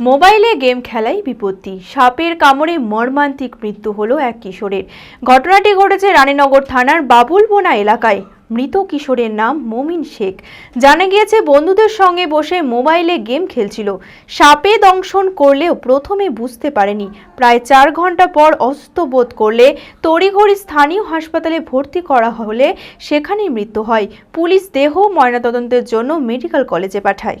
মোবাইলে গেম খেলাই বিপত্তি। সাপের কামড়ে মর্মান্তিক মৃত্যু হলো এক কিশোরের। ঘটনাটি ঘটেছে রানীনগর থানার বাবুলবোনা এলাকায়। মৃত কিশোরের নাম মমিন শেখ। জানা গিয়েছে, বন্ধুদের সঙ্গে বসে মোবাইলে গেম খেলছিল। সাপে দংশন করলেও প্রথমে বুঝতে পারেনি। প্রায় চার ঘণ্টা পর অসুস্থ বোধ করলে তড়িঘড়ি স্থানীয় হাসপাতালে ভর্তি করা হলে সেখানেই মৃত্যু হয়। পুলিশ দেহ ময়নাতদন্তের জন্য মেডিকেল কলেজে পাঠায়।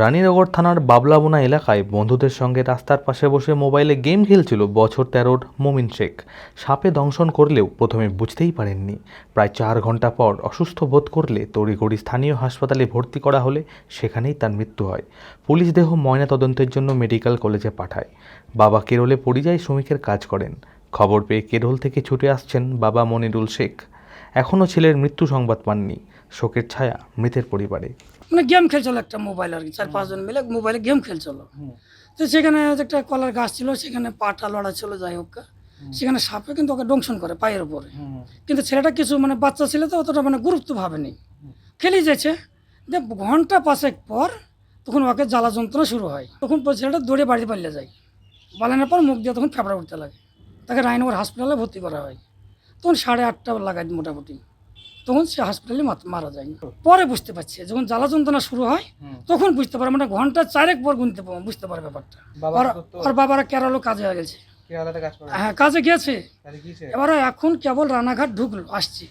Raninagar থানার বাবলাবোনা এলাকায় বন্ধুদের সঙ্গে রাস্তার পাশে বসে মোবাইলে গেম খেলছিল বছর তেরোর মোমিন শেখ। সাপে দংশন করলেও প্রথমে বুঝতেই পারেননি। প্রায় চার ঘণ্টা পর অসুস্থ বোধ করলে তড়িঘড়ি স্থানীয় হাসপাতালে ভর্তি করা হলে সেখানেই তার মৃত্যু হয়। পুলিশ দেহ ময়না তদন্তের জন্য মেডিকেল কলেজে পাঠায়। বাবা কেরলে পরিযায়ী শ্রমিকের কাজ করেন। খবর পেয়ে কেরল থেকে ছুটে আসছেন বাবা মনিরুল শেখ। এখনও ছেলের মৃত্যু সংবাদ পাননি। শোকের ছায়া মৃতের পরিবারে। মানে গেম খেলছিল একটা মোবাইল আর কি, চার পাঁচজন মিলে মোবাইলে গেম খেলছিল। তো সেখানে একটা কলার গাছ ছিল, সেখানে পাটা লড়া ছিল, যাই হোক, সেখানে সাপে কিন্তু ওকে ডংশন করে পায়ের উপরে। কিন্তু ছেলেটা কিছু মানে বাচ্চা ছিল তো, অতটা মানে গুরুত্ব ভাবেনি খেলেই যাচ্ছে, যে ঘণ্টা পাঁচেক পর তখন ওকে জ্বালা যন্ত্রণা শুরু হয়। তখন ছেলেটা দৌড়ে বাড়ি পালিয়ে যায়। পালানোর পর মুখ দিয়ে তখন ফেপড়া উঠতে লাগে। তাকে রায়নগর হাসপাতালে ভর্তি করা হয়। তখন সাড়ে আটটা লাগায় মোটামুটি। তখন সে হসপিটালে মারা যায়। পরে বুঝতে পারছে যখন জ্বালা যন্ত্রণা শুরু হয় তখন বুঝতে পারে মানে ঘণ্টা চারেক পর গুনতে বুঝতে পারে ব্যাপারটা। আর বাবারা কেরালো কাজে হয়ে গেছে। হ্যাঁ কাজে গেছে এবারে এখন কেবল রানাঘাট ঢুকলো আসছে।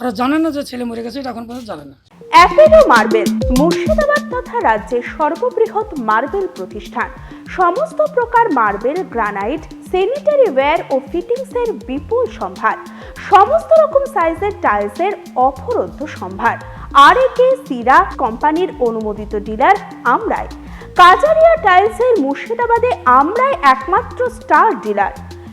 ওরা জানে না যে ছেলে মরে গেছে এখন পর্যন্ত জানে না। অ্যাপেলো মার্বেল, মুর্শিদাবাদ তথা রাজ্যের সর্ববৃহৎ মার্বেল প্রতিষ্ঠান। সমস্ত প্রকার মার্বেল, গ্রানাইট স্যানিটারি ওয়্যার ও ফিটিংসের বিপুল সম্ভার। সমস্ত রকম সাইজের টাইলসের অফরন্ত সম্ভার। আর একে সিরা কোম্পানির অনুমোদিত ডিলার আমরাই। কাজারিয়া টাইলসের মুর্শিদাবাদে আমরাই একমাত্র স্টার ডিলার